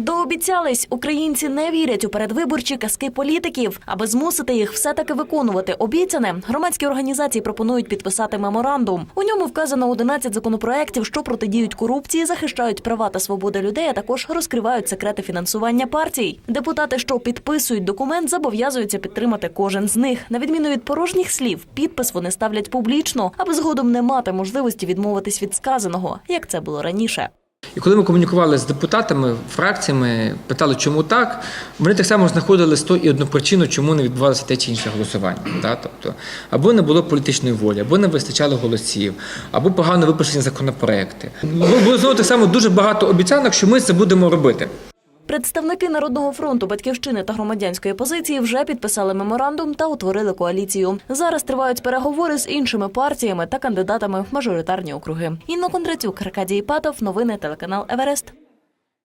Дообіцялись, українці не вірять у передвиборчі казки політиків. Аби змусити їх все-таки виконувати обіцяне, громадські організації пропонують підписати меморандум. У ньому вказано 11 законопроєктів, що протидіють корупції, захищають права та свободи людей, а також розкривають секрети фінансування партій. Депутати, що підписують документ, зобов'язуються підтримати кожен з них. На відміну від порожніх слів, підпис вони ставлять публічно, аби згодом не мати можливості відмовитись від сказаного, як це було раніше. І коли ми комунікували з депутатами, фракціями, питали, чому так, вони так само знаходили 101 причину, чому не відбувалося те чи інше голосування. Так? Тобто, або не було політичної волі, або не вистачало голосів, або погано виписані законопроекти. Було знову так само дуже багато обіцянок, що ми це будемо робити. Представники Народного фронту, батьківщини та громадянської позиції вже підписали меморандум та утворили коаліцію. Зараз тривають переговори з іншими партіями та кандидатами в мажоритарні округи. Інна Кондратюк, Аркадій Патов, новини телеканал Еверест.